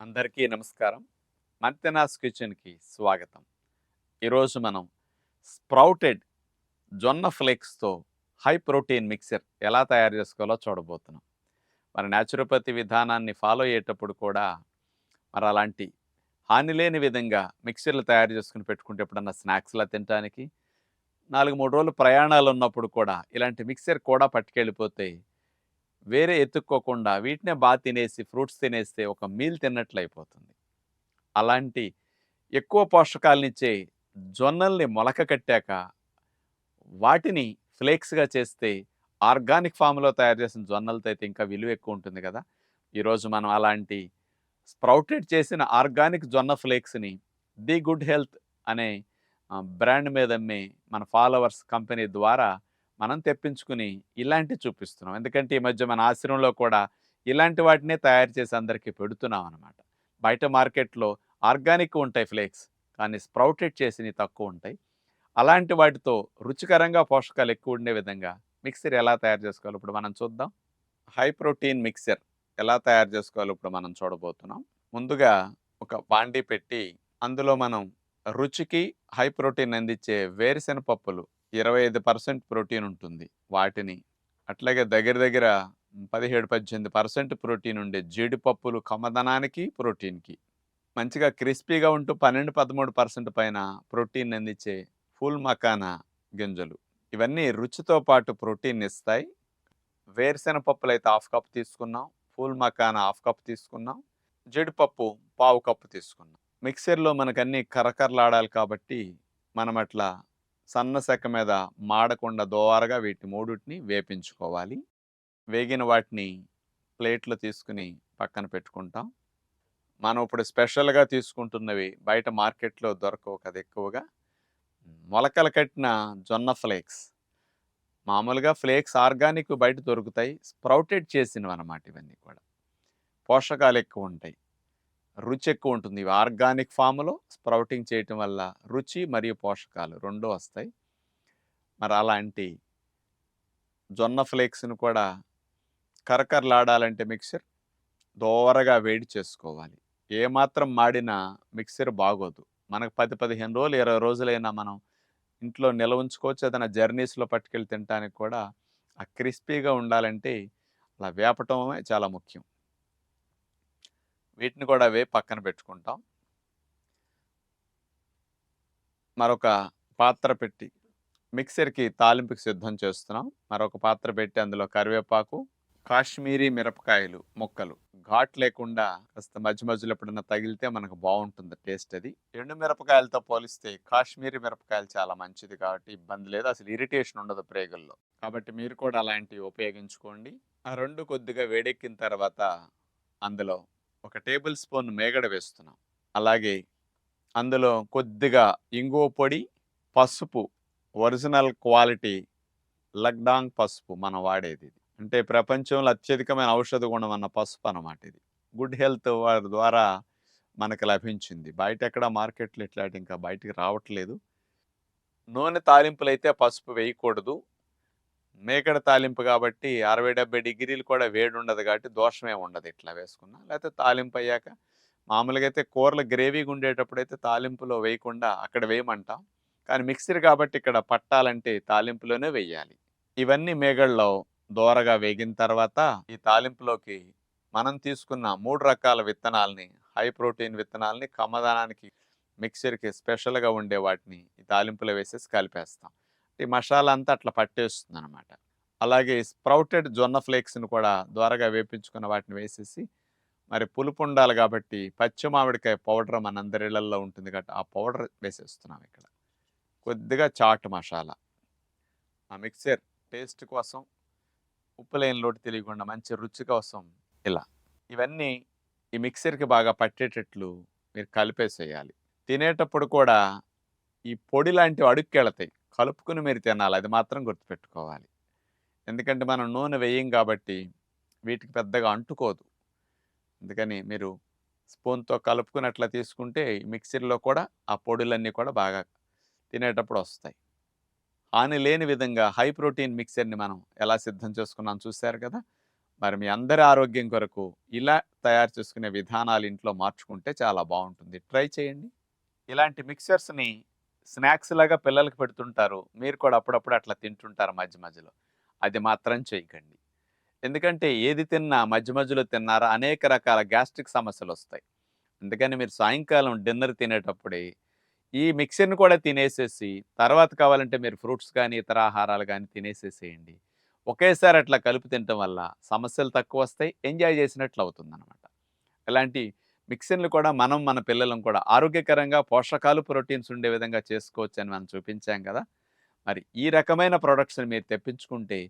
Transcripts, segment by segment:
అందరికీ నమస్కారం. మంతెనాస్ కిచెన్కి స్వాగతం. ఈరోజు మనం స్ప్రౌటెడ్ జొన్న ఫ్లేక్స్తో హై ప్రోటీన్ మిక్సర్ ఎలా తయారు చేసుకోవాలో చూడబోతున్నాం. మరి న్యాచురోపతి విధానాన్ని ఫాలో అయ్యేటప్పుడు కూడా మరి అలాంటి హాని లేని విధంగా మిక్సర్లు తయారు చేసుకుని పెట్టుకుంటే ఎప్పుడన్నా స్నాక్స్లా తినడానికి నాలుగు మూడు రోజులు ప్రయాణాలు ఉన్నప్పుడు కూడా ఇలాంటి మిక్సర్ కూడా పట్టుకెళ్ళిపోతే వేరే ఎత్తుక్కోకుండా వీటినే బాగా తినేసి ఫ్రూట్స్ తినేస్తే ఒక మీల్ తిన్నట్లు అయిపోతుంది. అలాంటి ఎక్కువ పోషకాలనిచ్చే జొన్నల్ని మొలక కట్టాక వాటిని ఫ్లేక్స్గా చేస్తే ఆర్గానిక్ ఫామ్లో తయారు చేసిన జొన్నలతో అయితే ఇంకా విలువ ఎక్కువ ఉంటుంది కదా! ఈరోజు మనం అలాంటి స్ప్రౌటెడ్ చేసిన ఆర్గానిక్ జొన్న ఫ్లేక్స్ని ది గుడ్ హెల్త్ అనే బ్రాండ్ మీద అమ్మే మన ఫాలోవర్స్ కంపెనీ ద్వారా మనం తెప్పించుకుని ఇలాంటి చూపిస్తున్నాం. ఎందుకంటే ఈ మధ్య మన ఆశ్రమంలో కూడా ఇలాంటి వాటినే తయారు చేసి అందరికీ పెడుతున్నాం అనమాట బయట మార్కెట్లో ఆర్గానిక్ ఉంటాయి ఫ్లేక్స్ కానీ స్ప్రౌటెడ్ చేసినవి తక్కువ ఉంటాయి. అలాంటి వాటితో రుచికరంగా పోషకాలు ఎక్కువ ఉండే విధంగా మిక్సర్ ఎలా తయారు చేసుకోవాలో? ఇప్పుడు మనం చూద్దాం. హై ప్రోటీన్ మిక్సర్ ఎలా తయారు చేసుకోవాలో? ఇప్పుడు మనం చూడబోతున్నాం. ముందుగా ఒక బాండీ పెట్టి అందులో మనం రుచికి హై ప్రోటీన్ అందించే వేరుశెనగ పప్పులు ఇరవై ఐదు పర్సెంట్ ప్రోటీన్ ఉంటుంది వాటిని. అట్లాగే దగ్గర దగ్గర పదిహేడు పద్దెనిమిది పర్సెంట్ ప్రోటీన్ ఉండే జీడిపప్పులు కమ్మదనానికి ప్రోటీన్కి. మంచిగా క్రిస్పీగా ఉంటూ పన్నెండు పదమూడు పర్సెంట్ పైన ప్రోటీన్ అందించే ఫుల్ మకానా గింజలు. ఇవన్నీ రుచితో పాటు ప్రోటీన్ ఇస్తాయి. వేరుశెన పప్పులు అయితే హాఫ్ కప్ తీసుకున్నాం. ఫుల్ మకానా హాఫ్ కప్ తీసుకున్నాం. జీడిపప్పు పావు కప్పు తీసుకున్నాం. మిక్సర్లో మనకన్నీ కరకరలాడాలి కాబట్టి మనం అట్లా సన్న సెక్క మీద మాడకుండా దోవారగా వీటి మూడుటిని వేపించుకోవాలి. వేగిన వాటిని ప్లేట్లో తీసుకుని పక్కన పెట్టుకుంటాం. మనం ఇప్పుడు స్పెషల్గా తీసుకుంటున్నవి బయట మార్కెట్లో దొరకవు కదా ఎక్కువగా. మొలకలు కట్టిన జొన్న ఫ్లేక్స్. మామూలుగా ఫ్లేక్స్ ఆర్గానిక్ బయట దొరుకుతాయి. స్ప్రౌటెడ్ చేసినవి అన్నమాట ఇవన్నీ కూడా. పోషకాలు ఎక్కువ ఉంటాయి. రుచి ఎక్కువ ఉంటుంది ఇవి ఆర్గానిక్ ఫామ్లో స్ప్రౌటింగ్ చేయటం వల్ల రుచి మరియు పోషకాలు రెండూ వస్తాయి. మరి అలాంటి జొన్న ఫ్లేక్స్ను కూడా కరకరలాడాలంటే మిక్సర్ దోరగా వేడి చేసుకోవాలి. ఏమాత్రం మాడినా మిక్సర్ బాగోదు. మనకు పది పదిహేను రోజులు ఇరవై రోజులైనా మనం ఇంట్లో నిల్వ ఉంచుకోవచ్చు. ఏదైనా జర్నీస్లో పట్టుకెళ్ళి తినడానికి కూడా ఆ క్రిస్పీగా ఉండాలంటే అలా వేపటమే చాలా ముఖ్యం. వీటిని కూడా అవే పక్కన పెట్టుకుంటాం. మరొక పాత్ర పెట్టి మిక్సర్కి తాలింపుకి సిద్ధం చేస్తున్నాం. మరొక పాత్ర పెట్టి అందులో కరివేపాకు కాశ్మీరీ మిరపకాయలు ముక్కలు. ఘాట్ లేకుండా కాస్త మధ్య మధ్యలో ఎప్పుడన్నా తగిలితే మనకు బాగుంటుంది టేస్ట్ అది. ఎండు మిరపకాయలతో పోలిస్తే కాశ్మీరీ మిరపకాయలు చాలా మంచిది కాబట్టి ఇబ్బంది లేదు. అసలు ఇరిటేషన్ ఉండదు ప్రేగుల్లో. కాబట్టి మీరు కూడా అలాంటివి ఉపయోగించుకోండి. ఆ రెండు కొద్దిగా వేడెక్కిన తర్వాత అందులో ఒక టేబుల్ స్పూన్ మేగడ వేస్తున్నాం. అలాగే అందులో కొద్దిగా ఇంగువ పొడి పసుపు ఒరిజినల్ క్వాలిటీ లగ్డాంగ్ పసుపు మనం వాడేది ఇది. అంటే ప్రపంచంలో అత్యధికమైన ఔషధ గుణం అన్న పసుపు అన్నమాట ఇది. గుడ్ హెల్త్ వారి ద్వారా మనకు లభించింది. బయట ఎక్కడ మార్కెట్లో ఇట్లాంటి ఇంకా బయటికి రావట్లేదు. నూనె తాలింపులు అయితే పసుపు వేయకూడదు. మేకడ తాలింపు కాబట్టి అరవై డెబ్బై డిగ్రీలు కూడా వేడి ఉండదు కాబట్టి దోషమే ఉండదు ఇట్లా వేసుకున్నా. లేకపోతే తాలింపు అయ్యాక మామూలుగా అయితే కూరలు గ్రేవీగా ఉండేటప్పుడు అయితే తాలింపులో వేయకుండా అక్కడ వేయమంటాం. కానీ మిక్సర్ కాబట్టి ఇక్కడ పట్టాలంటే తాలింపులోనే వేయాలి. ఇవన్నీ మేగడలో దోరగా వేగిన తర్వాత ఈ తాలింపులోకి మనం తీసుకున్న మూడు రకాల విత్తనాలని హై ప్రోటీన్ విత్తనాలని కమ్మదానానికి మిక్సర్కి స్పెషల్గా ఉండే వాటిని ఈ తాలింపులో వేసేసి కలిపేస్తాం. ఈ మసాలా అంతా అట్లా పట్టేస్తుంది అనమాట అలాగే స్ప్రౌటెడ్ జొన్న ఫ్లేక్స్ని కూడా ద్వారగా వేపించుకున్న వాటిని వేసేసి మరి పులుపు ఉండాలి కాబట్టి పచ్చి మామిడికాయ పౌడర్ మన అందరిళ్ళలో ఉంటుంది కాబట్టి ఆ పౌడర్ వేసేస్తున్నాం ఇక్కడ. కొద్దిగా చాట్ మసాలా. ఆ మిక్సర్ టేస్ట్ కోసం ఉప్పు లేని లోటు తెలియకుండా మంచి రుచి కోసం ఇలా. ఇవన్నీ ఈ మిక్సర్కి బాగా పట్టేటట్లు మీరు కలిపేసేయాలి. తినేటప్పుడు కూడా ఈ పొడి లాంటివి అడుక్కెళతాయి. కలుపుకుని మీరు తినాలి. అది మాత్రం గుర్తుపెట్టుకోవాలి. ఎందుకంటే మనం నూనె వేయం కాబట్టి వీటికి పెద్దగా అంటుకోదు. అందుకని మీరు స్పూన్తో కలుపుకుని అట్లా తీసుకుంటే మిక్సీలో కూడా ఆ పొడులన్నీ కూడా బాగా తినేటప్పుడు వస్తాయి. హాని లేని విధంగా హై ప్రోటీన్ మిక్సర్ని మనం ఎలా సిద్ధం చేసుకున్నాం చూశారు కదా! మరి మీ అందరి ఆరోగ్యం కొరకు ఇలా తయారు చేసుకునే విధానాలు ఇంట్లో మార్చుకుంటే చాలా బాగుంటుంది. ట్రై చేయండి. ఇలాంటి మిక్సర్స్ని స్నాక్స్ లాగా పిల్లలకి పెడుతుంటారు. మీరు కూడా అప్పుడప్పుడు అట్లా తింటుంటారు మధ్య మధ్యలో? అది మాత్రం చేయకండి. ఎందుకంటే ఏది తిన్నా మధ్య మధ్యలో తిన్నారా అనేక రకాల గ్యాస్ట్రిక్ సమస్యలు వస్తాయి. అందుకని మీరు సాయంకాలం డిన్నర్ తినేటప్పుడే ఈ మిక్సర్ని కూడా తినేసేసి తర్వాత కావాలంటే మీరు ఫ్రూట్స్ కానీ ఇతర ఆహారాలు కానీ తినేసేసేయండి. ఒకేసారి అట్లా కలిపి తినటం వల్ల సమస్యలు తక్కువ వస్తాయి. ఎంజాయ్ చేసినట్లు అవుతుందన్నమాట. ఇలాంటి మిక్సిన్లు కూడా మనం మన పిల్లలం కూడా ఆరోగ్యకరంగా పోషకాలు ప్రోటీన్స్ ఉండే విధంగా చేసుకోవచ్చు అని మనం చూపించాం కదా! మరి ఈ రకమైన ప్రొడక్ట్స్ని మీరు తెప్పించుకుంటే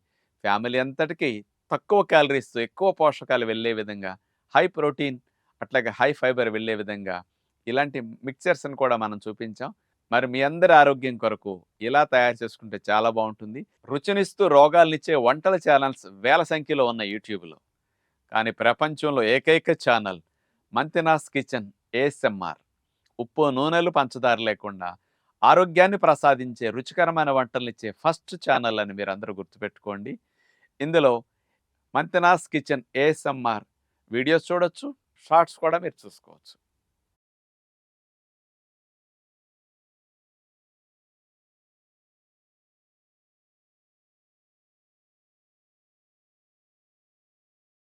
ఫ్యామిలీ అంతటికి తక్కువ క్యాలరీస్తో ఎక్కువ పోషకాలు వెళ్ళే విధంగా హై ప్రోటీన్ అట్లాగే హై ఫైబర్ వెళ్ళే విధంగా ఇలాంటి మిక్చర్స్ని కూడా మనం చూపించాం. మరి మీ అందరి ఆరోగ్యం కొరకు ఇలా తయారు చేసుకుంటే చాలా బాగుంటుంది. రుచినిస్తూ రోగాలనిచ్చే వంటల ఛానల్స్ వేల సంఖ్యలో ఉన్న యూట్యూబ్లో. కానీ ప్రపంచంలో ఏకైక ఛానల్ మంతినాస్ కిచెన్ ఏఎస్ఎంఆర్. ఉప్పు నూనెలు పంచదార లేకుండా ఆరోగ్యాన్ని ప్రసాదించే రుచికరమైన వంటలు ఇచ్చే ఫస్ట్ ఛానల్ అని మీరు అందరూ గుర్తుపెట్టుకోండి. ఇందులో మంతినాస్ కిచెన్ ఏఎస్ఎంఆర్ వీడియోస్ చూడొచ్చు షార్ట్స్ కూడా మీరు చూసుకోవచ్చు.